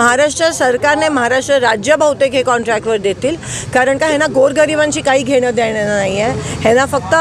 महाराष्ट्र सरकारने महाराष्ट्र राज्य बहुतेक हे कॉन्ट्रॅक्टवर देतील. कारण का ह्यांना गोरगरिबांची काही घेणं देणं नाही आहे ह्यांना फक्त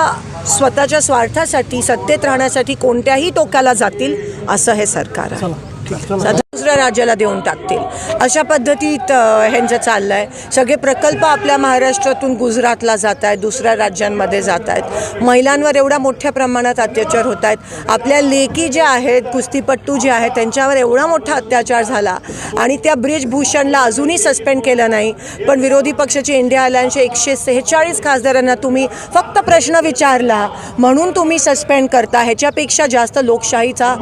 स्वतःच्या स्वार्थासाठी सत्तेत राहण्यासाठी कोणत्याही टोकाला जातील असं हे सरकार आहे. दुसऱ्या राज्याला देऊन टाकतील. अशा पद्धतीत ह्यांचं चाललं आहे सगळे प्रकल्प आपल्या महाराष्ट्रातून गुजरातला जात आहेत दुसऱ्या राज्यांमध्ये जात आहेत महिलांवर एवढ्या मोठ्या प्रमाणात अत्याचार होत आहेत आपल्या लेकी ज्या आहेत कुस्तीपट्टू जे आहेत त्यांच्यावर एवढा मोठा अत्याचार झाला. आणि त्या ब्रिजभूषणला अजूनही सस्पेंड केलं नाही. पण विरोधी पक्षाचे इंडिया अलायन्सचे एकशे सेहेचाळीस खासदारांना तुम्ही फक्त प्रश्न विचारला. म्हणून तुम्ही सस्पेंड करता. ह्याच्यापेक्षा जास्त लोकशाहीचा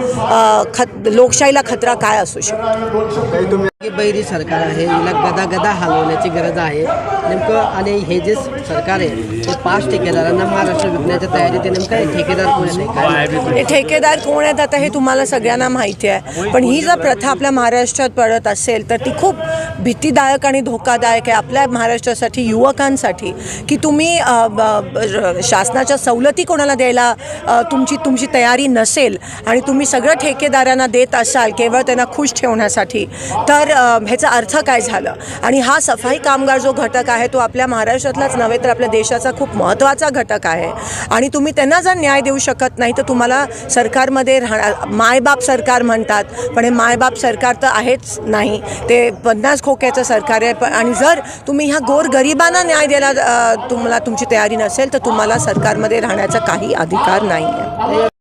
खत लोकशाहीला खतरा काय असतो असू शकतो. बैरी सरकार आहे हिला गदा गदा हलवण्याची गरज आहे. नेमकं आणि हे जे सरकार आहे ते पाच ठेकेदारांना महाराष्ट्र विकण्याच्या तयारीत आहे. नेमकं हे ठेकेदार कोण आहे काय? हे ठेकेदार कोण आहेत आता हे तुम्हाला सगळ्यांना माहिती आहे. पण ही जर प्रथा आपल्या महाराष्ट्रात पडत असेल तर ती खूप भीतीदायक आणि धोकादायक आहे आपल्या महाराष्ट्रासाठी युवकांसाठी. की तुम्ही अ, ब- र- शासनाच्या सवलती कोणाला द्यायला अ, तुमची तुमची तयारी नसेल आणि तुम्ही सगळं ठेकेदारांना देत असाल केवळ त्यांना खुश ठेवण्यासाठी तर अ, ह्याचा अर्थ काय झालं? आणि हा सफाई कामगार जो घटक आहे तो आपल्या महाराष्ट्रातलाच नव्हे तर आपल्या देशाचा खूप महत्त्वाचा घटक आहे. आणि तुम्ही त्यांना जर न्याय देऊ शकत नाही तर तुम्हाला सरकारमध्ये राहणार मायबाप सरकार म्हणतात पण हे मायबाप सरकार तर आहेच नाही. ते पन्नास खोक्याचं सरकार आहे पण आणि जर तुम्ही ह्या गोरगरिबांना न्याय द्यायला तुम्हाला तुमची तयारी नसेल तर तुम्हाला सरकारमध्ये राहण्याचा काही अधिकार नाही आहे